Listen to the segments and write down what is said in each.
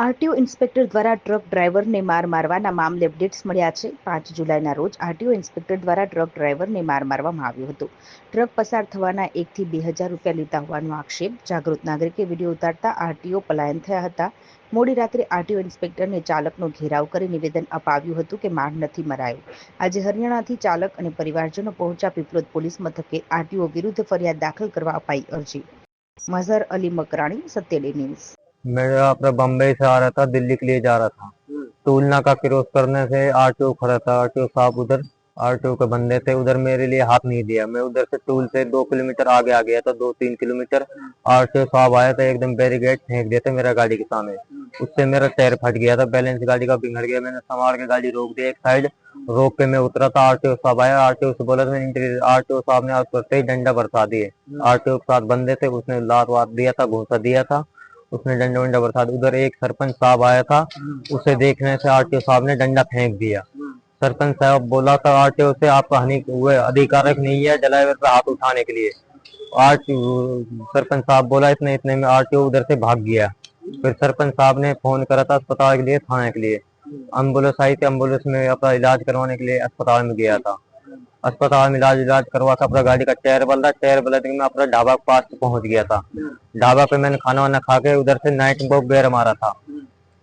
RTO inspector દ્વારા truck ડ્રાઈવરને માર મારવાના મામલે અપડેટ્સ મળ્યા છે. પાંચ જુલાઈના રોજ આરટીઓ ઇન્સ્પેક્ટર દ્વારા ટ્રક ડ્રાઈવરને માર મારવામાં આવ્યો હતો. ટ્રક પસાર થવાના એકથી બે હજાર રૂપિયા લીધા હોવાનો આક્ષેપ જાગૃત નાગરિકે વીડિયો ઉતારતા આરટીઓ પલાયન થયા હતા. મોડી રાત્રે આરટીઓ ઇન્સ્પેક્ટરને ચાલકનો ઘેરાવ કરી નિવેદન અપાવ્યું હતું કે માર નથી મરાયો. આજે હરિયાણાથી ચાલક અને પરિવારજનો પહોંચ્યા પીપલોદ પોલીસ મથકે આરટીઓ વિરુદ્ધ ફરિયાદ દાખલ કરવા અપાઈ અરજી. મઝહર અલી મકરાણી, સત્યડે ન્યૂઝ. मैं अपना बम्बई से आ रहा था दिल्ली के लिए जा रहा था। टूल नाका क्रॉस करने से आर टी ओ खड़ा था। आर टी ओ साहब उधर आर टी ओ के बंदे थे उधर मेरे लिए हाथ नहीं दिया। मैं उधर से टूल से दो किलोमीटर आगे आ गया था दो तीन किलोमीटर। आर टी ओ साहब आया था एकदम बैरिकेड फेंक दिया था मेरा गाड़ी के सामने। उससे मेरा टायर फट गया था बैलेंस गाड़ी का बिगड़ गया। मैंने संभाल के गाड़ी रोक दिया एक साइड रोक के मैं उतरा था आरटीओ साहब आया। आरटीओ से बोला था मैंने आरटीओ साहब ने आज करते ही डंडा बरसा दिए। आरटीओ के साथ बंदे थे उसने लात वात दिया था घोसा दिया था। उसने डंडा वंडा बरसा दिया। उधर एक सरपंच साहब आया था उसे देखने से आरटीओ साहब ने डंडा फेंक दिया। सरपंच साहब बोला था आरटीओ से आपका हानि हुए अधिकारक नहीं है ड्राइवर पे हाथ उठाने के लिए। आरटीओ सरपंच साहब बोला इतने इतने में आरटीओ उधर से भाग गया। फिर सरपंच साहब ने फ़ोन करा था अस्पताल के लिए थाने के लिए। एंबुलेंस आई थी एंबुलेंस में अपना इलाज करवाने के लिए अस्पताल में गया था। अस्पताल में इलाज इलाज करवा था अपना गाड़ी का टायर बदला टायर बदला के मैं अपना ढाबा के पास पहुँच गया था। ढाबा पे मैंने खाना वाना खा के उधर से नाइट को गैर मारा था।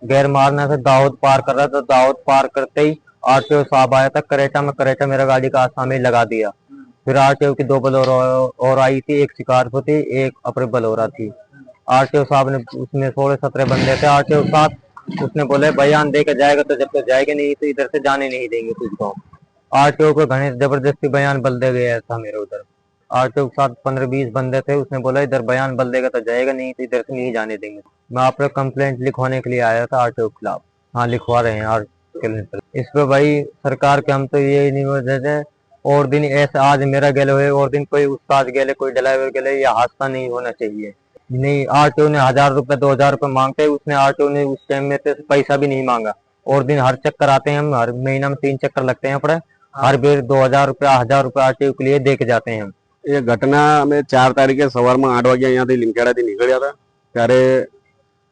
गैर मारने से दाऊद पार कर रहा था दाऊद पार करते ही आरटीओ साहब आया था करेटा में करेटा मेरा गाड़ी का आसाम आसामी लगा दिया। फिर आरटीओ की दो बलोरा और आई थी एक शिकारपुर थी एक अपने बलोरा थी। आरटीओ साहब ने उसमें सोलह सत्रह बंदे थे। आरटीओ साहब उसने बोले बयान दे के जाएगा तो जब तक जाएगा नहीं तो इधर से जाने नहीं देंगे तुझको। आरटीओ को घने ज़बरदस्ती बयान बल दे गया था मेरे उधर। आरटीओ के साथ पंद्रह बीस बंदे थे, उसने बोला, इधर बयान बल देगा तो जाएगा नहीं तो इधर से नहीं जाने देंगे। मैं आप पर कंप्लेंट लिखवाने के लिए आया था आरटीओ के खिलाफ। हाँ लिखवा रहे हैं आर इस पे भाई सरकार के हम तो ये निवेदन है और दिन ऐसे आज मेरा गले हुए, और दिन कोई उस्ताद गले, कोई ड्राइवर गले, ये हादसा नहीं होना चाहिए। नहीं, आरटीओ ने हज़ार रुपए, दो हज़ार रुपए मांगते, उसने आरटीओ ने उस टाइम में तो पैसा भी नहीं मांगा। और दिन हर चक्कर आते हैं, हम हर महीना में तीन चक्कर लगते हैं अपने। हर बेर दो हजार रुपया हजार रुपया आरटीओ के लिए दे के जाते हैं हम એ ઘટના અમે ચાર તારીખે સવારમાં આઠ વાગે અહીંયાથી લીમખેડાથી નીકળ્યા હતા ત્યારે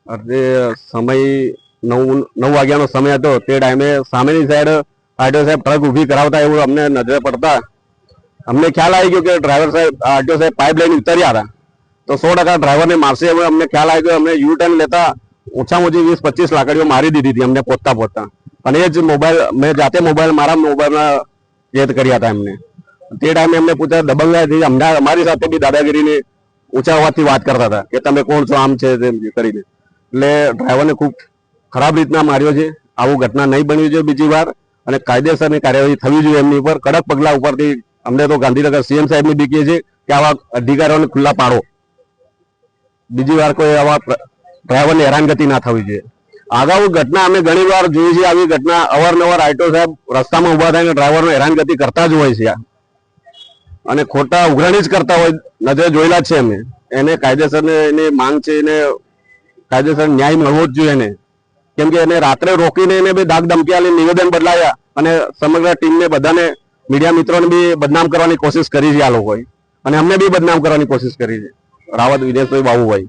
અડધે સમય નવ નવ વાગ્યાનો સમય હતો તે ટાઈમે સામેની સાઈડ આરટીઓ સાહેબ ટ્રક ઊભી કરાવતા એવું અમને નજરે પડતા અમને ખ્યાલ આવી ગયો કે ડ્રાઈવર સાહેબ આરટીઓ સાહેબ પાઇપ લઈને ઉતર્યા હતા તો સો ટકા ડ્રાઈવરને મારશે એવું અમને ખ્યાલ આવી ગયો અમને યુ ટર્ન લેતા ઓછામાં ઓછી વીસ પચીસ લાકડીઓ મારી દીધી હતી અમને પહોંચતા પહોંચતા અને એ જ મોબાઈલ મેં જાતે મોબાઈલ મારા મોબાઈલમાં કેદ કર્યા હતા એમને. તે ટાઈમે એમને પૂછ્યા, દબંગા અમદાવાદ અમારી સાથે બી દાદાગીરીની ઊંચા અવાજથી વાત કરતા હતા કે, તમે કોણ છો? આમ છે તેમ કરીને. એટલે ડ્રાઈવરને ખૂબ ખરાબ રીતના માર્યો છે. આવું ઘટના નહીં બની જોઈએ બીજી વાર અને કાયદેસરની કાર્યવાહી થવી જોઈએ એમની ઉપર. કડક પગલાં ઉપરથી અમને તો ગાંધીનગર સીએમ સાહેબની બી કહીએ છીએ કે, આવા અધિકારીઓને ખુલ્લા પાડો. બીજી વાર કોઈ આવા ડ્રાઈવરની હેરાનગતિ ના થવી જોઈએ. અગાઉ ઘટના અમે ઘણી વાર જોઈ છે. આવી ઘટના અવારનવાર આઈટો સાહેબ રસ્તામાં ઊભા થઈને ડ્રાઈવરનો હેરાનગતિ કરતા જ હોય છે અને ખોટા ઉઘરાણી જ કરતા હોય. નજરે જોયેલા છે અમે. એને કાયદેસરને એની માંગ છે, એને કાયદેસર ન્યાય મળવો જ જોઈએ એને. કેમ કે એને રાત્રે રોકીને એને બી દાગ ધમકી નિવેદન બદલાયા અને સમગ્ર ટીમને બધાને મીડિયા મિત્રોને બી બદનામ કરવાની કોશિશ કરી છે આ લોકોએ. અને અમને બી બદનામ કરવાની કોશિશ કરી છે. રાવત વિદેશભાઈ બાબુભાઈ.